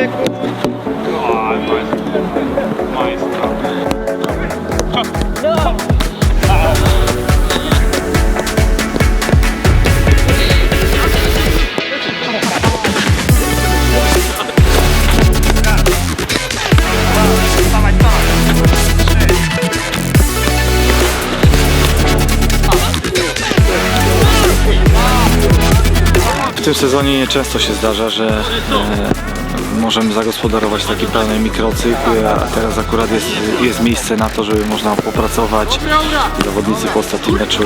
sekund. O, majstra. W tym sezonie nieczęsto się zdarza, że e, możemy zagospodarować taki pełny mikrocykl, a teraz akurat jest, jest miejsce na to, żeby można popracować. Zawodnicy po ostatnim meczu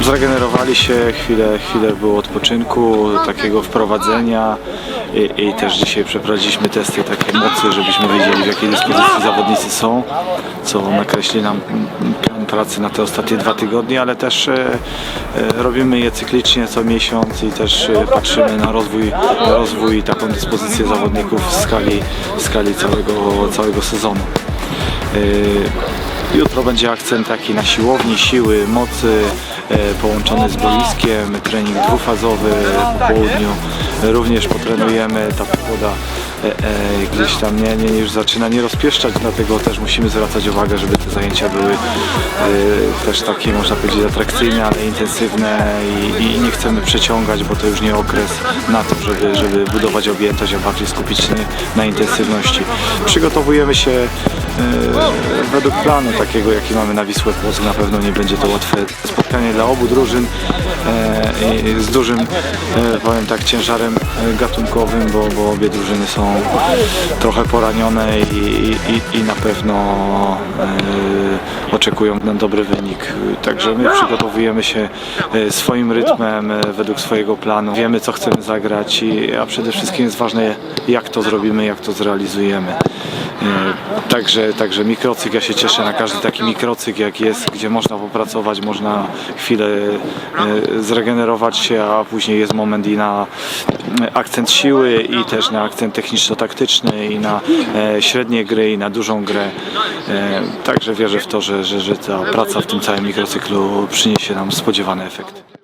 e, zregenerowali się, chwilę, chwilę było odpoczynku, takiego wprowadzenia i, i też dzisiaj przeprowadziliśmy testy takie mocy, żebyśmy wiedzieli w jakiej dyspozycji zawodnicy są, co nakreśli nam plan pracy na te ostatnie dwa tygodnie, ale też e, e, robimy je cyklicznie co miesiąc i też e, patrzymy na rozwój, rozwój i taką dyspozycję zawodników w skali, w skali całego, całego sezonu. E, Jutro będzie akcent taki na siłowni, siły, mocy e, połączony z boiskiem, trening dwufazowy po południu. Również potrenujemy, ta pogoda e, e, gdzieś tam nie, nie, już zaczyna nie rozpieszczać, dlatego też musimy zwracać uwagę, żeby te zajęcia były e, też takie można powiedzieć atrakcyjne, ale intensywne i, i nie chcemy przeciągać, bo to już nie okres na to, żeby, żeby budować objętość, a bardziej skupić się na intensywności. Przygotowujemy się według planu takiego, jaki mamy na Wisłę Płock. Na pewno nie będzie to łatwe spotkanie dla obu drużyn e, z dużym, e, powiem tak, ciężarem e, gatunkowym, bo, bo obie drużyny są trochę poranione i, i, i na pewno e, oczekują na dobry wynik. Także my przygotowujemy się e, swoim rytmem, e, według swojego planu. Wiemy, co chcemy zagrać, a przede wszystkim jest ważne, jak to zrobimy, jak to zrealizujemy. E, Także, także mikrocykl, ja się cieszę na każdy taki mikrocykl, jak jest, gdzie można popracować, można chwilę zregenerować się, a później jest moment i na akcent siły i też na akcent techniczno-taktyczny i na średnie gry i na dużą grę. Także wierzę w to, że, że, że ta praca w tym całym mikrocyklu przyniesie nam spodziewany efekt.